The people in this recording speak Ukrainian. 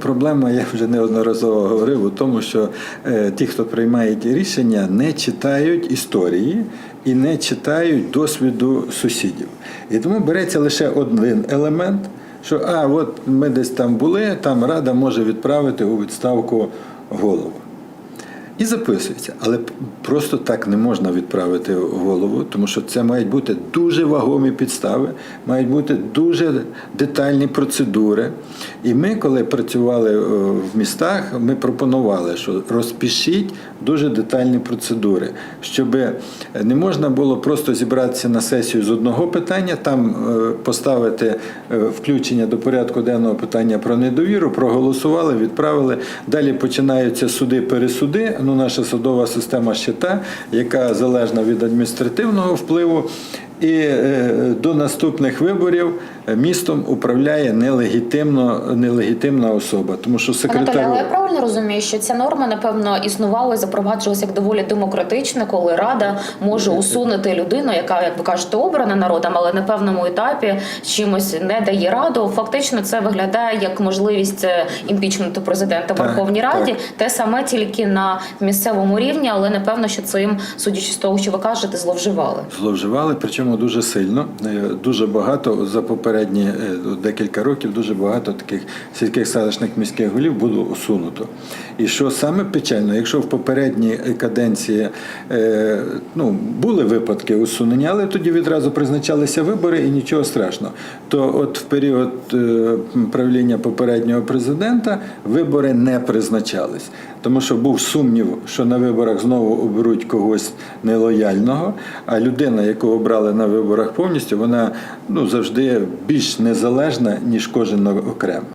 Проблема, я вже неодноразово говорив, у тому, що е, ті, хто приймають рішення, не читають історії і не читають досвіду сусідів. І тому береться лише один елемент, що а, от ми десь там були, там рада може відправити у відставку голову. І записується, але просто так не можна відправити голову, тому що це мають бути дуже вагомі підстави, мають бути дуже детальні процедури. І ми, коли працювали е, в містах, ми пропонували, що розпишіть дуже детальні процедури, щоб не можна було просто зібратися на сесію з одного питання, там е, поставити е, включення до порядку денного питання про недовіру, проголосували, відправили. Далі починаються суди, пересуди. Ну, наша судова система ще та, яка залежна від адміністративного впливу. І е, до наступних виборів е, містом управляє нелегітимно, нелегітимна особа, тому що Анатолій, секретар але я правильно розумію, що ця норма напевно існувала і запроваджувалася як доволі демократично, коли рада може усунути людину, яка, як ви кажете, обрана народом, але на певному етапі чимось не дає раду. Фактично, це виглядає як можливість е, імпічменту президента в Верховній Раді, так. те саме тільки на місцевому рівні, але напевно, що цим, судячи з того, що ви кажете, зловживали. зловживали, причому дуже сильно. Е, Дуже багато за попередні е, декілька років дуже багато таких сільських селищних міських голів було усунуто. І що саме печально, якщо в попередній каденції е, ну, були випадки усунення, але тоді відразу призначалися вибори і нічого страшного. То от в період правління попереднього президента вибори не призначались, тому що був сумнів, що на виборах знову оберуть когось нелояльного, а людина, яку обрали на виборах повністю, вона ну, завжди більш незалежна, ніж кожен окремо.